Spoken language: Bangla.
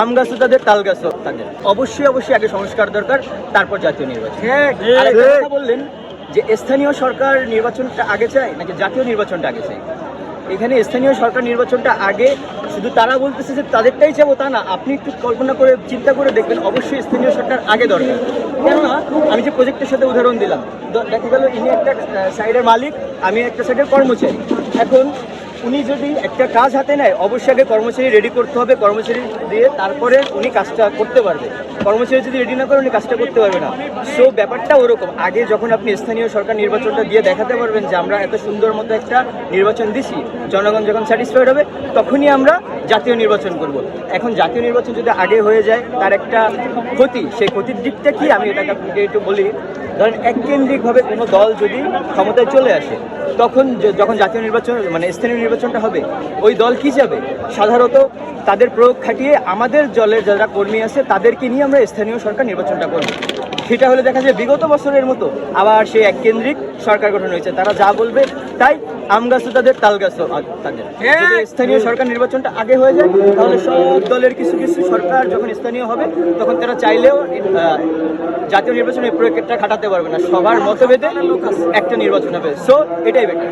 আম গাছও তাদের তাল গাছও তাদের। অবশ্যই অবশ্যই আগে সংস্কার দরকার তারপর জাতীয় নির্বাচন। কথা বললেন যে স্থানীয় সরকার নির্বাচনটা আগে চায় নাকি জাতীয় নির্বাচনটা আগে চাই এখানে স্থানীয় সরকার নির্বাচনটা আগে শুধু তারা বলতেছে যে তাদেরটাই চাবো তা না আপনি একটু কল্পনা করে চিন্তা করে দেখবেন অবশ্যই স্থানীয় সরকার আগে দরকার। কেননা আমি যে প্রজেক্টের সাথে উদাহরণ দিলাম দেখা গেল ইনি একটা সাইডের মালিক আমি একটা সাইডের কর্মচারী। এখন উনি যদি একটা কাজ হাতে নেয়, অবশ্যই আগে কর্মচারী রেডি করতে হবে, কর্মচারী দিয়ে তারপরে উনি কাজটা করতে পারবে। কর্মচারী যদি রেডি না করে, উনি কাজটা করতে পারবে না। সো ব্যাপারটা ওরকম। আগে যখন আপনি স্থানীয় সরকার নির্বাচনটা দিয়ে দেখাতে পারবেন যে আমরা এত সুন্দর মতো একটা নির্বাচন দিছি, জনগণ যখন স্যাটিসফাইড হবে, তখনই আমরা জাতীয় নির্বাচন করব। এখন জাতীয় নির্বাচন যদি আগে হয়ে যায়, তার একটা ক্ষতি। সেই ক্ষতির দিকটা কি? আমি এটাকে একটু বলি। ধরেন এককেন্দ্রিকভাবে কোনো দল যদি ক্ষমতায় চলে আসে তখন যখন জাতীয় নির্বাচন মানে স্থানীয় নির্বাচনটা হবে ওই দল কি যাবে? সাধারণত তাদের প্রয়োগ খাটিয়ে আমাদের দলের যারা কর্মী আছে তাদেরকে নিয়ে আমরা স্থানীয় সরকার নির্বাচনটা করব। সেটা হলে দেখা যায় বিগত বছরের মতো আবার সেই এক কেন্দ্রিক সরকার গঠন হয়েছে। তারা যা বলবে তাই আম গাছও তাদের তাল গাছও তাদের। যদি স্থানীয় সরকার নির্বাচনটা আগে হয়ে যায় তাহলে সব দলের কিছু কিছু সরকার যখন স্থানীয় হবে তখন তারা চাইলেও জাতীয় নির্বাচনের প্রয়োগটা খাটাতে পারবে না সবার মতভেদে একটা নির্বাচন হবে। সো এটাই বেটার।